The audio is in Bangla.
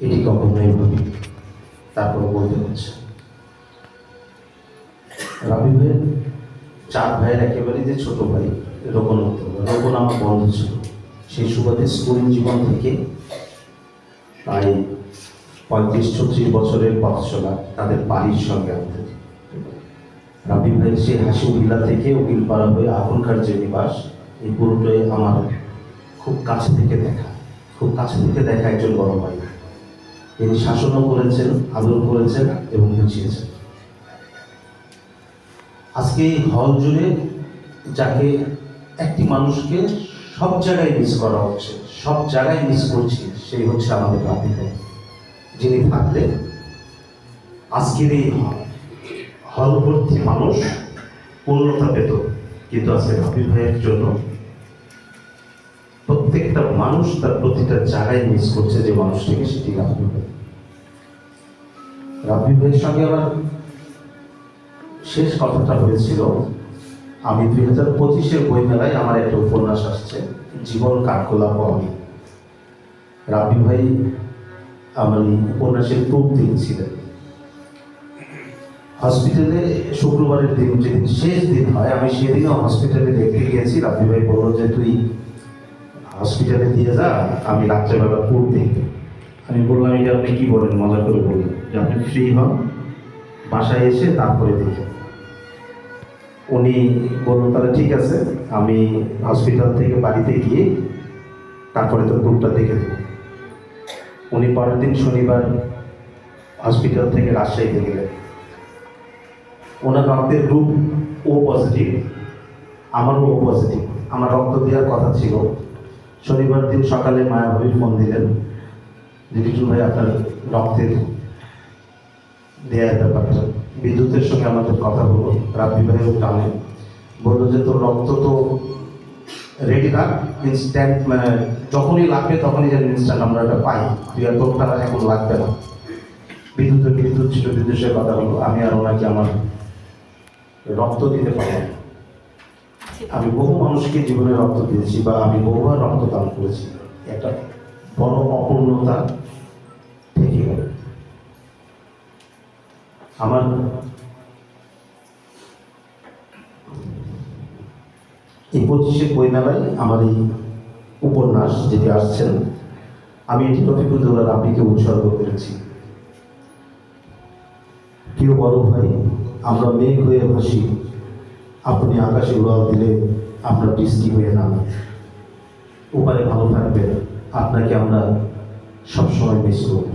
এটি কখনোই ভাবি তারপর বলতে হচ্ছে রাবি ভাইয়ের চার ভাইয়ের একেবারে যে ছোট ভাই রোপণ উত্তম রোপণ আমার বন্ধু ছিল। সেই সুবাদে স্কুল জীবন থেকে প্রায় পঁয়ত্রিশ ছত্রিশ বছরের পথ চলা তাদের বাড়ির সঙ্গে আমাদের রাবি ভাইয়ের সেই হাসি উল্লা থেকে উকিল পাড়া হয়ে এখনকার যে নিবাস, এই পুরোটাই আমার খুব কাছে থেকে দেখা। খুব কাছে থেকে দেখা একজন বড় ভাই। তিনি শাসনও করেছেন, আদর করেছেন এবং বুঝিয়েছেন আজকে এই হল জুড়ে যাকে একটি মানুষকে সব জায়গায় মিস করা হচ্ছে, সব জায়গায় মিস করছি, সেই হচ্ছে আমাদের রাবি যিনি থাকলে আজকের এই হল ভর্তি মানুষ পূর্ণতা পেত, কিন্তু আজকে রাবি ভাইয়ের জন্য প্রত্যেকটা মানুষ তার প্রতিটা জায়গায় মিস করছে যে মানুষটিকে সেটি রাব্বি ভাই রাব্বি ভাইয়ের সঙ্গে আমার শেষ কথাটা হয়েছিল, আমি দুই হাজার পঁচিশের বইমেলায় আমার একটা উপন্যাস আসছে, জীবন কাঠগোলাপ আমি রাব্বি ভাই আমার উপন্যাসের প্রুফ দিয়েছিলেন হসপিটালে শুক্রবারের দিন, যেদিন শেষ দিন হয়, আমি সেদিনও হসপিটালে দেখতে গিয়েছি। রাব্বি ভাই বলল যে, তুই হসপিটালে দিয়ে যা আমি রাত্রেবেলা পড় দেখব আমি বললাম যে আপনি কি বলেন? মজা করে বললেন যে আপনি ফ্রি হন, বাসায় এসে তারপরে দেখেন উনি বললেন তাহলে ঠিক আছে, আমি হসপিটাল থেকে বাড়িতে গিয়ে তারপরে তো গ্রুপটা দেখে দেবো। উনি পরের দিন শনিবার হসপিটাল থেকে রাজশাহীতে গেলেন। ওনার রক্তের গ্রুপ ও পজিটিভ আমারও ও পজিটিভ আমার রক্ত দেওয়ার কথা ছিল। শনিবার দিন সকালে মায়াভাবী ফোন দিলেন। যে কিছু ভাই আপনার রক্তের দেওয়ার ব্যাপারটা বিদ্যুতের সঙ্গে আমাদের কথা হলো ভাইও টানে বলল যে, তোর রক্ত তো রেডি রাখ ইনস্ট্যান্ট মানে যখনই লাগবে তখনই যেন ইনস্ট্যান্ট আমরা এটা পাই। তুই আর তোরটা এখন লাগবে না। বিদ্যুতের বিদ্যুৎ ছিল বিদ্যুতের কথা হলো আমি আর ওনাকে আমার রক্ত দিতে পারলাম। আমি বহু মানুষকে জীবনে রক্ত দিয়েছি বা আমি বহুবার রক্ত দান করেছি। একটা বড় অপূর্ণতা থেকে গেল। আমার এই পঁচিশে বইমেলায় আমার এই উপন্যাস যেটি আসছেন আমি এটি রফিকুদ্দৌলা রাব্বিকে উৎসর্গ করেছি। প্রিয় বড় ভাই, আমরা মেঘ হয়ে ভাসি। আপনি আকাশে উড়াল দিলে আমরা বৃষ্টি হয়ে না উপায় ভালো থাকবেন আপনাকে আমরা সবসময় মিস করব।